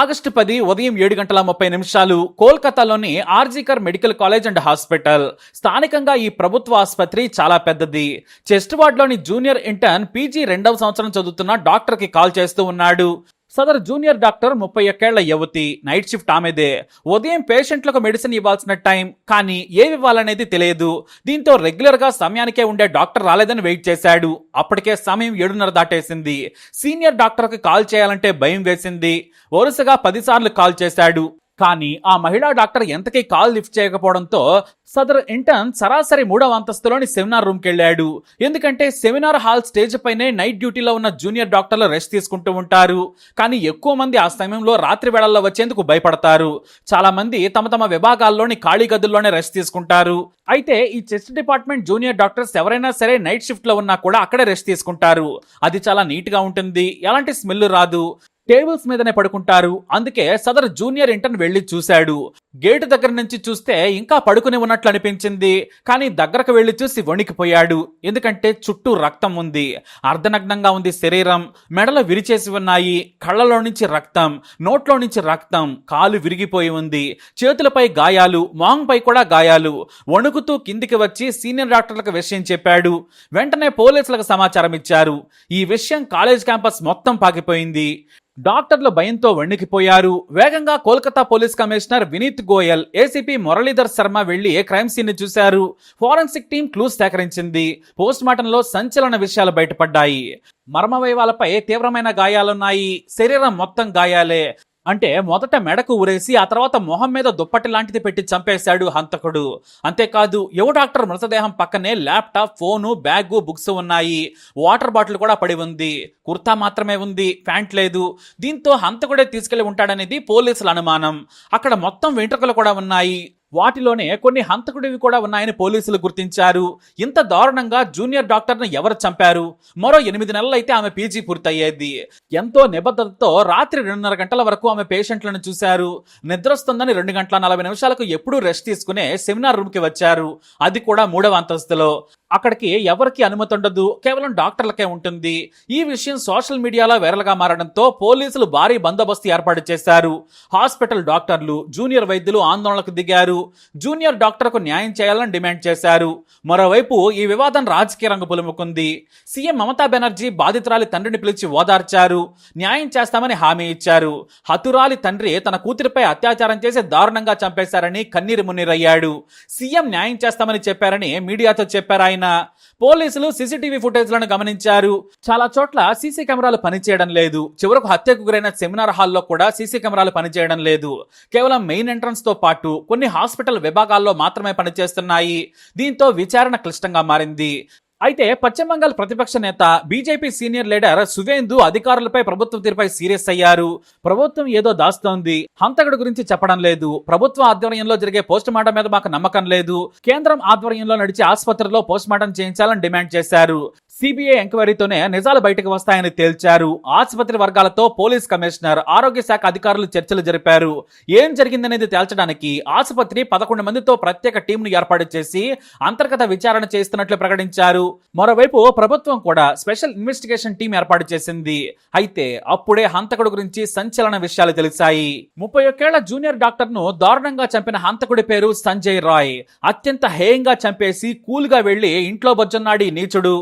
August పది ఉదయం ఏడు గంటల ముప్పై నిమిషాలు కోల్కతాలోని RG Kar medical college and hospital. స్థానికంగా ఈ ప్రభుత్వ ఆసుపత్రి చాలా పెద్దది. చెస్ట్ వార్డ్లోని జూనియర్ ఇంటర్న్ పీజీ రెండవ సంవత్సరం చదువుతున్న డాక్టర్కి కాల్ చేస్తూ ఉన్నాడు. సదరు జూనియర్ డాక్టర్ ముప్పై ఒక్కేళ్ళ యువతి. నైట్ షిఫ్ట్ ఆమెదే. ఉదయం పేషెంట్లకు మెడిసిన్ ఇవ్వాల్సిన టైం. కానీ ఏవి ఇవ్వాలనేది తెలియదు. దీంతో రెగ్యులర్గా సమయానికే ఉండే డాక్టర్ రాలేదని వెయిట్ చేశాడు. అప్పటికే సమయం ఏడున్నర దాటేసింది. సీనియర్ డాక్టర్కి కాల్ చేయాలంటే భయం వేసింది. వరుసగా పదిసార్లు కాల్ చేశాడు. కానీ ఆ మహిళా డాక్టర్ ఎంతకీ కాల్ లిఫ్ట్ చేయకపోవడంతో సదర్ ఇంటర్న్ సరాసరి మూడవ అంతస్తులోని సెమినార్ రూమ్కి వెళ్ళాడు ఎందుకంటే సెమినార్ హాల్ స్టేజ్ పైనే నైట్ డ్యూటీలో ఉన్న జూనియర్ డాక్టర్లు రెస్ట్ తీసుకుంటూ ఉంటారు. కానీ ఎక్కువ మంది ఆ సమయంలో రాత్రి వేళల్లో వచ్చేందుకు భయపడతారు. చాలా మంది తమ తమ విభాగాల్లోని ఖాళీ గదుల్లోనే రెస్ట్ తీసుకుంటారు. అయితే ఈ చెస్ట్ డిపార్ట్మెంట్ జూనియర్ డాక్టర్స్ ఎవరైనా సరే నైట్ షిఫ్ట్లో ఉన్నా కూడా అక్కడే రెస్ట్ తీసుకుంటారు. అది చాలా నీట్గా ఉంటుంది. ఎలాంటి స్మెల్ రాదు. టేబుల్స్ మీదనే పడుకుంటారు. అందుకే సదరు జూనియర్ ఇంటర్న్ వెళ్ళి చూశాడు. గేటు దగ్గర నుంచి చూస్తే ఇంకా పడుకుని ఉన్నట్లు అనిపించింది. కానీ దగ్గరకు వెళ్ళి చూసి వణికిపోయాడు. ఎందుకంటే చుట్టూ రక్తం ఉంది. అర్ధనగ్నంగా ఉంది శరీరం. మెడలు విరిచేసి ఉన్నాయి. కళ్ళలో నుంచి రక్తం. నోట్లో నుంచి రక్తం. కాలు విరిగిపోయి ఉంది. చేతులపై గాయాలు. మాంగ్పై కూడా గాయాలు. వణుకుతూ కిందికి వచ్చి సీనియర్ డాక్టర్లకు విషయం చెప్పాడు. వెంటనే పోలీసులకు సమాచారం ఇచ్చారు. ఈ విషయం కాలేజ్ క్యాంపస్ మొత్తం పాకిపోయింది. డాక్టర్లు భయంతో వణికిపోయారు. వేగంగా Kolkata police commissioner Vineet Goyal ACP Muralidhar Sharma వెళ్ళి క్రైమ్ సీన్ని చూశారు? ఫోరెన్సిక్ టీం క్లూస్ సేకరించింది. పోస్ట్ మార్టంలో సంచలన విషయాలు బయటపడ్డాయి. మర్మవయవాలపై తీవ్రమైన గాయాలున్నాయి. శరీరం మొత్తం గాయాలే. అంటే మొదట మెడకు ఉరేసి ఆ తర్వాత మొహం మీద దుప్పటి లాంటిది పెట్టి చంపేశాడు హంతకుడు. అంతేకాదు యువ డాక్టర్ మృతదేహం పక్కనే ల్యాప్టాప్ ఫోను బ్యాగు బుక్స్ ఉన్నాయి. వాటర్ బాటిల్ కూడా పడి ఉంది. కుర్తా మాత్రమే ఉంది ప్యాంట్ లేదు. దీంతో హంతకుడే తీసుకెళ్ళి ఉంటాడనేది పోలీసుల అనుమానం. అక్కడ మొత్తం వెంట్రుకలు కూడా ఉన్నాయి. వాటిలోనే కొన్ని హంతకుడివి కూడా ఉన్నాయని పోలీసులు గుర్తించారు. ఇంత దారుణంగా జూనియర్ డాక్టర్ను ఎవరు చంపారు? మరో ఎనిమిది నెలలైతే ఆమె పీజీ పూర్తయ్యేది. ఎంతో నిబద్ధతతో రాత్రి రెండున్నర గంటల వరకు ఆమె పేషెంట్లను చూశారు. నిద్రస్తుందని రెండు గంటల నలభై నిమిషాలకు ఎప్పుడూ రెస్ట్ తీసుకునే సెమినార్ రూమ్కి వచ్చారు. అది కూడా మూడవ అంతస్తులో. అక్కడికి ఎవరికి అనుమతి ఉండదు కేవలం డాక్టర్లకే ఉంటుంది. ఈ విషయం సోషల్ మీడియాలో వైరల్గా మారడంతో పోలీసులు భారీ బందోబస్తు ఏర్పాటు చేశారు. హాస్పిటల్ డాక్టర్లు జూనియర్ వైద్యులు ఆందోళనకు దిగారు. జూనియర్ డాక్టర్కు న్యాయం చేయాలని డిమాండ్ చేశారు. మరోవైపు ఈ వివాదం రాజకీయ రంగు పులుముకుంది. సీఎం మమతా బెనర్జీ బాధితురాలి తండ్రిని పిలిచి ఓదార్చారు. న్యాయం చేస్తామని హామీ ఇచ్చారు. హతురాలి తండ్రి తన కూతురిపై అత్యాచారం చేసి దారుణంగా చంపేశారని కన్నీరు మున్నీరయ్యాడు. సీఎం న్యాయం చేస్తామని చెప్పారని మీడియాతో చెప్పారు ఆయన. పోలీసులు సీసీటీవీ ఫుటేజ్లను గమనించారు. చాలా చోట్ల సీసీ కెమెరాలు పనిచేయడం లేదు. చివరకు హత్యకు గురైన సెమినార్ హాల్లో కూడా సీసీ కెమెరాలు పనిచేయడం లేదు. కేవలం మెయిన్ ఎంట్రన్స్తో పాటు కొన్ని హాస్పిటల్ విభాగాల్లో మాత్రమే పనిచేస్తున్నాయి. దీంతో విచారణ క్లిష్టంగా మారింది. అయితే పశ్చిమ బంగాల్ ప్రతిపక్ష నేత బీజేపీ సీనియర్ లీడర్ సువేందు అధికారులపై ప్రభుత్వం తీరుపై సీరియస్ అయ్యారు. ప్రభుత్వం ఏదో దాస్తోంది. హంతకుడు గురించి చెప్పడం లేదు. ప్రభుత్వ ఆధ్వర్యంలో జరిగే పోస్ట్ మార్టం మీద మాకు నమ్మకం లేదు. కేంద్రం ఆధ్వర్యంలో నడిచే ఆసుపత్రిలో పోస్ట్ మార్టం చేయించాలని డిమాండ్ చేశారు. సిబిఐ ఎంక్వైరీతోనే నిజాలు బయటకు వస్తాయని తేల్చారు. ఆసుపత్రి వర్గాలతో పోలీస్ కమిషనర్ ఆరోగ్య శాఖ అధికారులు చర్చలు జరిపారు. ఏం జరిగిందనేది తేల్చడానికి ఆసుపత్రి పదకొండు మందితో ప్రత్యేక టీంను ఏర్పాటు చేసి అంతర్గత విచారణ చేస్తున్నట్లు ప్రకటించారు. మరోవైపు ప్రభుత్వం కూడా స్పెషల్ ఇన్వెస్టిగేషన్ టీం ఏర్పాటు చేసింది. అయితే అప్పుడే హంతకుడు గురించి సంచలన విషయాలు తెలిసాయి. ముప్పై ఒకేళ్ళ జూనియర్ డాక్టర్ను దారుణంగా చంపిన హంతకుడి పేరు సంజయ్ రాయ్. అత్యంత హేయంగా చంపేసి కూల్గా వెళ్ళి ఇంట్లో బొజ్జన్నాడి నీచుడు.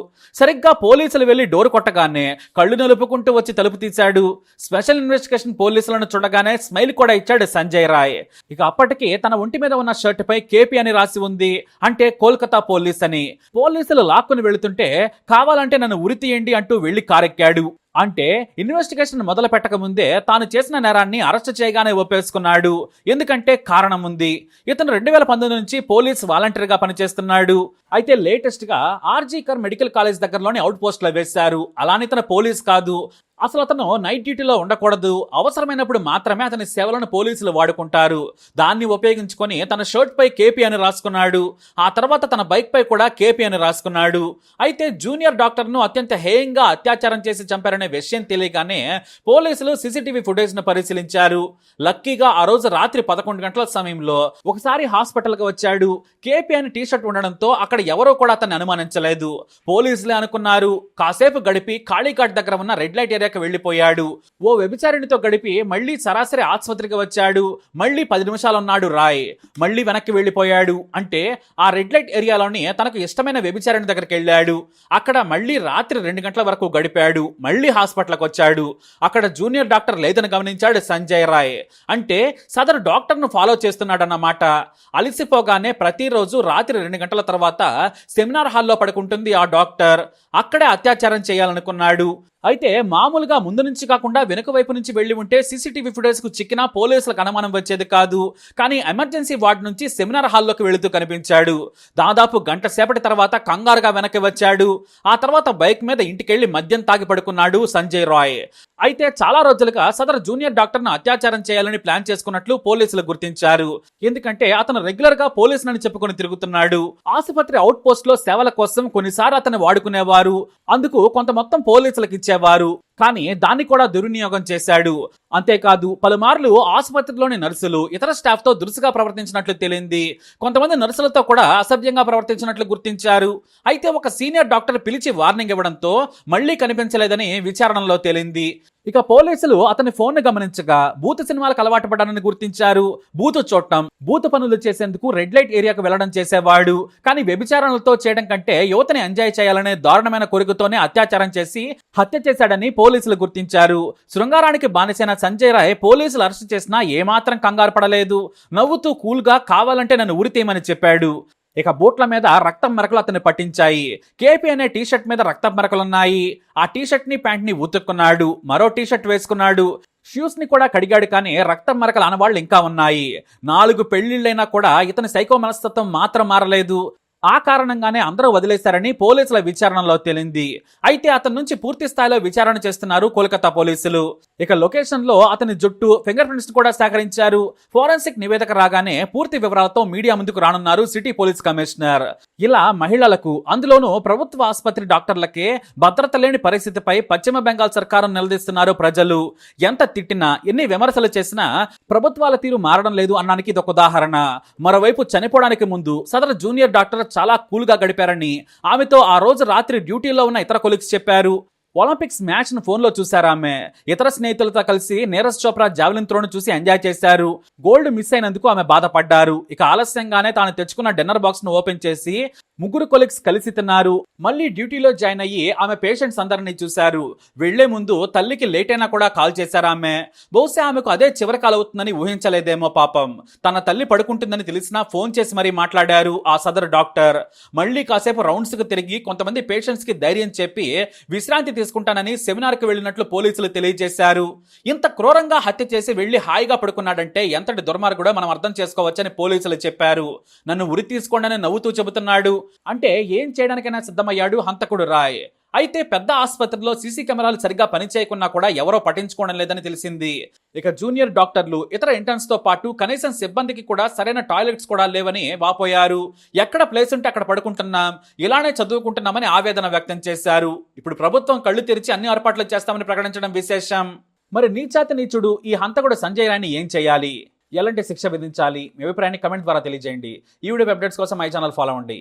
సరిగ్గా పోలీసులు వెళ్ళి డోర్ కొట్టగానే కళ్ళు నలుపుకుంటూ వచ్చి తలుపు తీశాడు. స్పెషల్ ఇన్వెస్టిగేషన్ పోలీసులను చూడగానే స్మైల్ కూడా ఇచ్చాడు సంజయ్ రాయ్. ఇక అప్పటికి తన ఒంటి మీద ఉన్న షర్ట్ పై కేపీ అని రాసి ఉంది. అంటే కోల్కతా పోలీస్ అని. పోలీసులు లాక్కుని వెళుతుంటే కావాలంటే నన్ను ఉరి తీయండి అంటూ వెళ్ళి కారెక్కాడు. అంటే ఇన్వెస్టిగేషన్ మొదలు పెట్టకముందే తాను చేసిన నేరాన్ని అరెస్ట్ చేయగానే ఒప్పేసుకున్నాడు. ఎందుకంటే కారణం ఉంది. ఇతను రెండు వేల పంతొమ్మిది నుంచి పోలీస్ వాలంటీర్గా పనిచేస్తున్నాడు. అయితే లేటెస్ట్గా ఆర్జీకర్ మెడికల్ కాలేజ్ దగ్గరలోని అవుట్ పోస్ట్లో వేశారు. అలానే ఇతను పోలీస్ కాదు. అసలు అతను నైట్ డ్యూటీలో ఉండకూడదు. అవసరమైనప్పుడు మాత్రమే అతని సేవలను పోలీసులు వాడుకుంటారు. దాన్ని ఉపయోగించుకొని తన షర్ట్ పై కేపీ అని రాసుకున్నాడు. ఆ తర్వాత తన బైక్ పై కూడా కేపీ అని రాసుకున్నాడు. అయితే జూనియర్ డాక్టర్ను అత్యంత హేయంగా అత్యాచారం చేసి చంపారనే విషయం తెలియగానే పోలీసులు సీసీటీవీ ఫుటేజ్ను పరిశీలించారు. లక్కీగా ఆ రోజు రాత్రి పదకొండు గంటల సమయంలో ఒకసారి హాస్పిటల్కి వచ్చాడు. కేపీ అని టీషర్ట్ ఉండడంతో అక్కడ ఎవరో కూడా అతన్ని అనుమానించలేదు. పోలీసులే అనుకున్నారు. కాసేపు గడిపి కాళీఘాట్ దగ్గర ఉన్న రెడ్ లైట్ ఏరియా ఏరియాకి వెళ్ళిపోయాడు. ఓ వ్యభిచారిణితో గడిపి మళ్ళీ సరాసరి ఆసుపత్రికి వచ్చాడు. మళ్ళీ పది నిమిషాలున్నాడు రాయ్. మళ్ళీ వెనక్కి వెళ్ళిపోయాడు. అంటే ఆ రెడ్ లైట్ ఏరియాలోని తనకు ఇష్టమైన వ్యభిచారిణి దగ్గరికి వెళ్ళాడు. అక్కడ మళ్ళీ రాత్రి రెండు గంటల వరకు గడిపాడు. మళ్ళీ హాస్పిటల్కి వచ్చాడు. అక్కడ జూనియర్ డాక్టర్ లేదని గమనించాడు సంజయ్ రాయ్. అంటే సదరు డాక్టర్ను ఫాలో చేస్తున్నాడన్నమాట. అలసిపోగానే ప్రతిరోజు రాత్రి రెండు గంటల తర్వాత సెమినార్ హాల్లో పడుకుంటుంది ఆ డాక్టర్. అక్కడే అత్యాచారం చేయాలనుకున్నాడు. అయితే మామూలుగా ముందు నుంచి కాకుండా వెనుక వైపు నుంచి వెళ్ళి ఉంటే సీసీటీవీ ఫుటేజ్కు చిక్కినా పోలీసులకు అనుమానం వచ్చేది కాదు. కానీ ఎమర్జెన్సీ వార్డు నుంచి సెమినార్ హాల్లోకి వెళుతూ కనిపించాడు. దాదాపు గంట సేపటి తర్వాత కంగారుగా వెనక్కి వచ్చాడు. ఆ తర్వాత బైక్ మీద ఇంటికెళ్ళి మద్యం తాగి పడుకున్నాడు సంజయ్ రాయ్. అయితే చాలా రోజులుగా సదరు జూనియర్ డాక్టర్ను అత్యాచారం చేయాలని ప్లాన్ చేసుకున్నట్లు పోలీసులు గుర్తించారు. ఎందుకంటే అతను రెగ్యులర్గా పోలీసులని చెప్పుకొని తిరుగుతున్నాడు. ఆసుపత్రి అవుట్ పోస్ట్లో సేవల కోసం కొన్నిసార్లు అతను వాడుకునేవారు. అందుకు కొంత మొత్తం పోలీసులకు ఇచ్చేవారు కానీ దాన్ని కూడా దుర్వినియోగం చేశాడు. అంతేకాదు పలుమార్లు ఆసుపత్రిలోని నర్సులు ఇతర స్టాఫ్తో దురుసుగా ప్రవర్తించినట్లు తేలింది. కొంతమంది నర్సులతో కూడా అసభ్యంగా ప్రవర్తించినట్లు గుర్తించారు. అయితే ఒక సీనియర్ డాక్టర్ పిలిచి వార్నింగ్ ఇవ్వడంతో మళ్ళీ కనిపించలేదని విచారణలో తేలింది. ఇక పోలీసులు అతని ఫోన్ను గమనించగా బూత్ సినిమాలకు అలవాటు పడ్డానని గుర్తించారు. బూత్ చూడటం బూత్ పనులు చేసేందుకు రెడ్ లైట్ ఏరియాకు వెళ్ళడం చేసేవాడు. కానీ వ్యభిచారణలతో చేయడం కంటే యువతని ఎంజాయ్ చేయాలనే దారుణమైన కోరికతోనే అత్యాచారం చేసి హత్య చేశాడని పోలీసులు గుర్తించారు. శృంగారానికి బానిసైన సంజయ్ రాయ్ పోలీసులు అరెస్ట్ చేసినా ఏమాత్రం కంగారు పడలేదు. నవ్వుతూ కూల్గా కావాలంటే నన్ను ఉరితేయమని చెప్పాడు. ఇక బూట్ల మీద రక్తం మెరకలు అతన్ని పట్టించాయి. కేపీ అనే టీ షర్ట్ మీద రక్తం మెరకలున్నాయి. ఆ టీ షర్ట్ని ప్యాంట్ని ఉతుక్కున్నాడు. మరో టీషర్ట్ వేసుకున్నాడు. షూస్ని కూడా కడిగాడు కానీ రక్తం మరకలు అనవాళ్ళు ఇంకా ఉన్నాయి. నాలుగు పెళ్ళిళ్ళైనా కూడా ఇతని సైకో మనస్తత్వం మాత్రం మారలేదు. ఆ కారణంగానే అందరూ వదిలేశారని పోలీసుల విచారణలో తేలింది. అయితే అతని నుంచి పూర్తి స్థాయిలో విచారణ చేస్తున్నారు కోల్కతా పోలీసులు. ఇక లొకేషన్లో అతని జుట్టు ఫింగర్ ప్రింట్స్ కూడా సేకరించారు. ఫోరెన్సిక్ నివేదిక రాగానే పూర్తి వివరాలతో మీడియా ముందుకు రానున్నారు సిటీ పోలీస్ కమిషనర్. ఇలా మహిళలకు అందులోనూ ప్రభుత్వ ఆసుపత్రి డాక్టర్లకే భద్రత లేని పరిస్థితిపై పశ్చిమ బెంగాల్ సర్కారం నిలదీస్తున్నారు ప్రజలు. ఎంత తిట్టినా ఎన్ని విమర్శలు చేసినా ప్రభుత్వాల తీరు మారడం లేదు అన్నానికి ఇది ఒక ఉదాహరణ. మరోవైపు చనిపోవడానికి ముందు సదరు జూనియర్ డాక్టర్ చాలా కూల్గా గడిపారని. ఆమెతో ఆ రోజు రాత్రి డ్యూటీలో ఉన్న ఇతర కొలీగ్స్ చెప్పారు. ఒలింపిక్స్ మ్యాచ్ ఫోన్లో ఫోన్లో చూశారు ఆమె. ఇతర స్నేహితులతో కలిసి నీరజ్ చోప్రా జావలిన్ త్రోను చూసి ఎంజాయ్ చేశారు. గోల్డ్ మిస్ అయినందుకు ఆమె బాధపడ్డారు. ఇక ఆలస్యంగానే తాను తెచ్చుకున్న డిన్నర్ బాక్స్ను ఓపెన్ చేసి ముగ్గురు కొలీగ్స్ కలిసి తిన్నారు. మళ్ళీ డ్యూటీలో జాయిన్ అయ్యి ఆమె పేషెంట్స్ అందరినీ చూశారు. వెళ్ళే ముందు తల్లికి లేట్ అయినా కూడా కాల్ చేశారు ఆమె. బహుశా ఆమెకు అదే చివరి కాల్ అవుతుందని ఊహించలేదేమో పాపం. తన తల్లి పడుకుంటుందని తెలిసినా ఫోన్ చేసి మరీ మాట్లాడారు ఆ సదరు డాక్టర్. మళ్ళీ కాసేపు రౌండ్స్కి తిరిగి కొంతమంది పేషెంట్స్కి ధైర్యం చెప్పి విశ్రాంతి తీసుకుంటానని సెమినార్కి పోలీసులు తెలియజేశారు. ఇంత క్రూరంగా హత్య చేసి వెళ్ళి హాయిగా పడుకున్నాడంటే ఎంతటి దుర్మార్గుడో మనం అర్థం చేసుకోవచ్చని పోలీసులు చెప్పారు. నన్ను ఉరి తీసుకోండి నవ్వుతూ చెబుతున్నాడు. అంటే ఏం చేయడానికైనా సిద్ధమయ్యాడు హంతకుడు రాయ్. అయితే పెద్ద ఆసుపత్రిలో సీసీ కెమెరాలు సరిగ్గా పనిచేయకున్నా కూడా ఎవరో పట్టించుకోవడం లేదని తెలిసింది. ఇక జూనియర్ డాక్టర్లు ఇతర ఇంటర్న్స్తో పాటు కనీసం సిబ్బందికి కూడా సరైన టాయిలెట్స్ కూడా లేవని వాపోయారు. ఎక్కడ ప్లేస్ ఉంటే అక్కడ పడుకుంటున్నాం ఇలానే చదువుకుంటున్నామని ఆవేదన వ్యక్తం చేశారు. ఇప్పుడు ప్రభుత్వం కళ్ళు తెరిచి అన్ని ఏర్పాట్లు చేస్తామని ప్రకటించడం విశేషం. మరి నీచాతి నీచుడు ఈ హంతకుడు సంజయ్ రాయ్ని ఏం చేయాలి? ఎలాంటి శిక్ష విధించాలి? మీ అభిప్రాయాన్ని కమెంట్ ద్వారా తెలియజేయండి. ఈ వీడియో అప్డేట్స్ కోసం మై ఛానల్ ఫాలో అవ్వండి.